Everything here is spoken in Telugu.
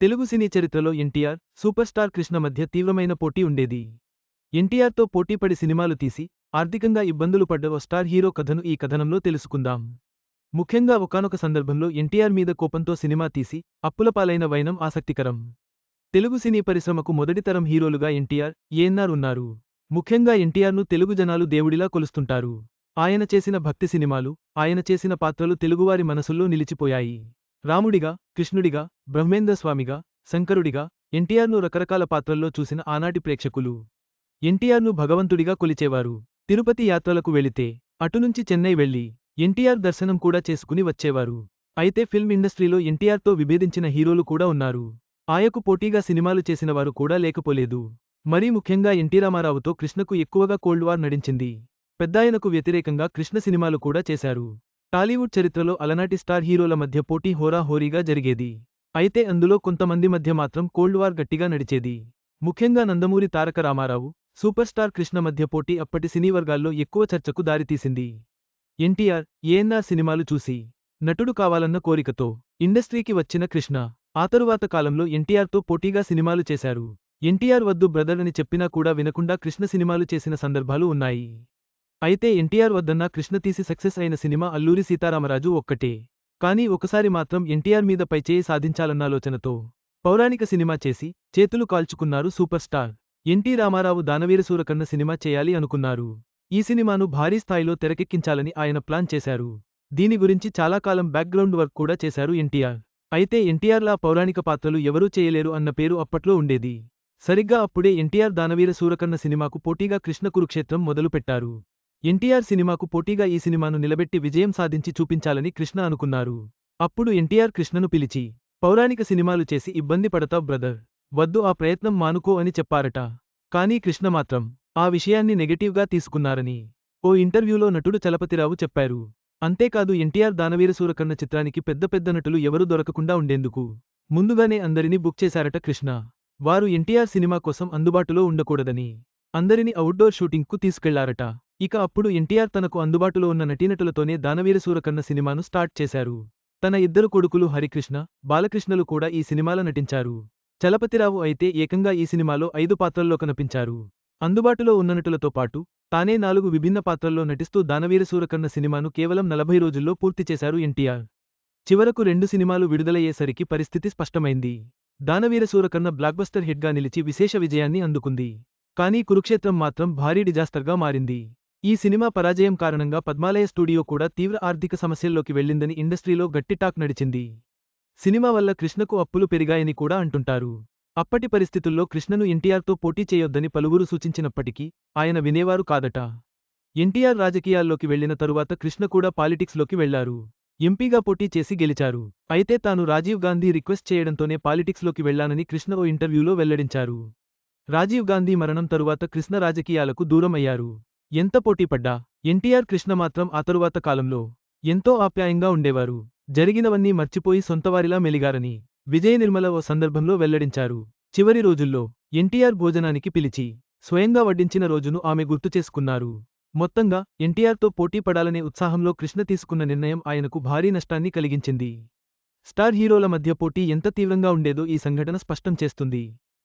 తెలుగు సినీ చరిత్రలో ఎన్టీఆర్ సూపర్ స్టార్ కృష్ణ మధ్య తీవ్రమైన పోటీ ఉండేది. ఎన్టీఆర్తో పోటీపడి సినిమాలు తీసి ఆర్థికంగా ఇబ్బందులు పడ్డ ఓ స్టార్ హీరో కథను ఈ కథనంలో తెలుసుకుందాం. ముఖ్యంగా ఒకానొక సందర్భంలో ఎన్టీఆర్ మీద కోపంతో సినిమా తీసి అప్పులపాలైన వైనం ఆసక్తికరం. తెలుగు సినీ పరిశ్రమకు మొదటి తరం హీరోలుగా ఎన్టీఆర్ ఏఎన్ఆర్ ఉన్నారు. ముఖ్యంగా ఎన్టీఆర్ను తెలుగు జనాలు దేవుడిలా కొలుస్తుంటారు. ఆయన చేసిన భక్తి సినిమాలు ఆయన చేసిన పాత్రలు తెలుగువారి మనసుల్లో నిలిచిపోయాయి. రాముడిగా కృష్ణుడిగా బ్రహ్మేంద్ర స్వామిగా శంకరుడిగా ఎన్టీఆర్ను రకరకాల పాత్రల్లో చూసిన ఆనాటి ప్రేక్షకులు. ఎన్టీఆర్ను భగవంతుడిగా కొలిచేవారు. తిరుపతి యాత్రలకు వెళితే అటునుంచి చెన్నై వెళ్ళి ఎన్టీఆర్ దర్శనం కూడా చేసుకుని వచ్చేవారు. అయితే ఫిల్మ్ ఇండస్ట్రీలో ఎన్టీఆర్తో విభేదించిన హీరోలు కూడా ఉన్నారు. ఆయకు పోటీగా సినిమాలు చేసినవారు కూడా లేకపోలేదు. మరీ ముఖ్యంగా ఎన్టీ రామారావుతో కృష్ణకు ఎక్కువగా కోల్డ్ వార్ నడించింది. పెద్దాయనకు వ్యతిరేకంగా కృష్ణ సినిమాలు కూడా చేశారు. టాలీవుడ్ చరిత్రలో అలనాటి స్టార్ హీరోల మధ్య పోటీ హోరాహోరీగా జరిగేది. అయితే అందులో కొంతమంది మధ్య మాత్రం కోల్డ్ వార్ గట్టిగా నడిచేది. ముఖ్యంగా నందమూరి తారక రామారావు సూపర్ స్టార్ కృష్ణ మధ్య పోటీ అప్పటి సినీ వర్గాల్లో ఎక్కువ చర్చకు దారితీసింది. ఎన్టీఆర్ ఏఎన్ఆర్ సినిమాలు చూసి నటుడు కావాలన్న కోరికతో ఇండస్ట్రీకి వచ్చిన కృష్ణ ఆ తరువాత కాలంలో ఎన్టీఆర్తో పోటీగా సినిమాలు చేశారు. ఎన్టీఆర్ వద్దు బ్రదర్ అని చెప్పినా కూడా వినకుండా కృష్ణ సినిమాలు చేసిన సందర్భాలు ఉన్నాయి. అయితే ఎన్టీఆర్ వద్దన్న కృష్ణ తీసి సక్సెస్ అయిన సినిమా అల్లూరి సీతారామరాజు ఒక్కటే. కానీ ఒకసారి మాత్రం ఎన్టీఆర్ మీద పైచేయి సాధించాలన్నాలోచనతో పౌరాణిక సినిమా చేసి చేతులు కాల్చుకున్నారు super star. NT Ramarao Danaveerasurakarna cinema చేయాలి అనుకున్నారు. ఈ సినిమాను భారీ స్థాయిలో తెరకెక్కించాలని ఆయన ప్లాన్ చేశారు. దీని గురించి చాలా కాలం బ్యాక్గ్రౌండ్ వర్క్ కూడా చేశారు ఎన్టీఆర్. అయితే ఎన్టీఆర్లా పౌరాణిక పాత్రలు ఎవరూ చేయలేరు అన్న పేరు అప్పట్లో ఉండేది. సరిగ్గా అప్పుడే ఎన్టీఆర్ దానవీర సూరకన్న సినిమాకు పోటీగా కృష్ణ కురుక్షేత్రం మొదలుపెట్టారు. ఎన్టీఆర్ సినిమాకు పోటీగా ఈ సినిమాను నిలబెట్టి విజయం సాధించి చూపించాలని కృష్ణ అనుకున్నారు. అప్పుడు ఎన్టీఆర్ కృష్ణను పిలిచి పౌరాణిక సినిమాలు చేసి ఇబ్బంది పడతావ్ బ్రదర్. వద్దు ఆ ప్రయత్నం మానుకో అని చెప్పారట. కానీ కృష్ణ మాత్రం ఆ విషయాన్ని నెగటివ్గా తీసుకున్నారని ఓ ఇంటర్వ్యూలో నటుడు చలపతిరావు చెప్పారు. అంతేకాదు ఎన్టీఆర్ దానవీరసూరకన్న చిత్రానికి పెద్ద పెద్ద నటులు ఎవరూ దొరకకుండా ఉండేందుకు ముందుగానే అందరినీ బుక్ చేశారట కృష్ణ. వారు ఎన్టీఆర్ సినిమా కోసం అందుబాటులో ఉండకూడదని అందరిని అవుట్డోర్ షూటింగ్కు తీసుకెళ్ళారట. ఇక అప్పుడు ఎన్టీఆర్ తనకు అందుబాటులో ఉన్న నటీనటులతోనే దానవీరసూరకన్న సినిమాను స్టార్ట్ చేశారు. తన ఇద్దరు కొడుకులు హరికృష్ణ బాలకృష్ణలు కూడా ఈ సినిమాలో నటించారు. చలపతిరావు అయితే ఏకంగా ఈ సినిమాలో ఐదు పాత్రల్లో కనిపించారు. అందుబాటులో ఉన్న నటులతో పాటు తానే నాలుగు విభిన్న పాత్రల్లో నటిస్తూ దానవీరసూరకన్న సినిమాను కేవలం నలభై రోజుల్లో పూర్తి చేశారు ఎన్టీఆర్. చివరకు రెండు సినిమాలు విడుదలయ్యేసరికి పరిస్థితి స్పష్టమైంది. దానవీరసూరకన్న బ్లాక్బస్టర్ హిట్గా నిలిచి విశేష విజయాన్ని అందుకుంది. కానీ కురుక్షేత్రం మాత్రం భారీ డిజాస్టర్గా మారింది. ఈ సినిమా పరాజయం కారణంగా పద్మాలయ స్టూడియో కూడా తీవ్ర ఆర్థిక సమస్యల్లోకి వెళ్ళిందని ఇండస్ట్రీలో గట్టి టాక్ నడిచింది. సినిమా వల్ల కృష్ణకు అప్పులు పెరిగాయని కూడా అంటుంటారు. అప్పటి పరిస్థితుల్లో కృష్ణను ఎన్టీఆర్తో పోటీ చేయొద్దని పలువురు సూచించినప్పటికీ ఆయన వినేవారు కాదట. ఎన్టీఆర్ రాజకీయాల్లోకి వెళ్ళిన తరువాత కృష్ణ కూడా పాలిటిక్స్లోకి వెళ్ళారు. ఎంపీగా పోటీ చేసి గెలిచారు. అయితే తాను రాజీవ్ గాంధీ రిక్వెస్ట్ చేయడంతోనే పాలిటిక్స్లోకి వెళ్ళానని కృష్ణ ఓ ఇంటర్వ్యూలో వెల్లడించారు. రాజీవ్ గాంధీ మరణం తరువాత కృష్ణ రాజకీయాలకు దూరమయ్యారు. ఎంత పోటీపడ్డా ఎన్టీఆర్ కృష్ణ మాత్రం ఆ తరువాత కాలంలో ఎంతో ఆప్యాయంగా ఉండేవారు. జరిగినవన్నీ మర్చిపోయి సొంతవారిలా మెలిగారని విజయ నిర్మల ఓ సందర్భంలో వెల్లడించారు. చివరి రోజుల్లో ఎన్టీఆర్ భోజనానికి పిలిచి స్వయంగా వడ్డించిన రోజును ఆమె గుర్తు చేసుకున్నారు. మొత్తంగా ఎన్టీఆర్తో పోటీ పడాలనే ఉత్సాహంలో కృష్ణ తీసుకున్న నిర్ణయం ఆయనకు భారీ నష్టాన్ని కలిగించింది. స్టార్ హీరోల మధ్య పోటీ ఎంత తీవ్రంగా ఉండేదో ఈ సంఘటన స్పష్టం చేస్తుంది.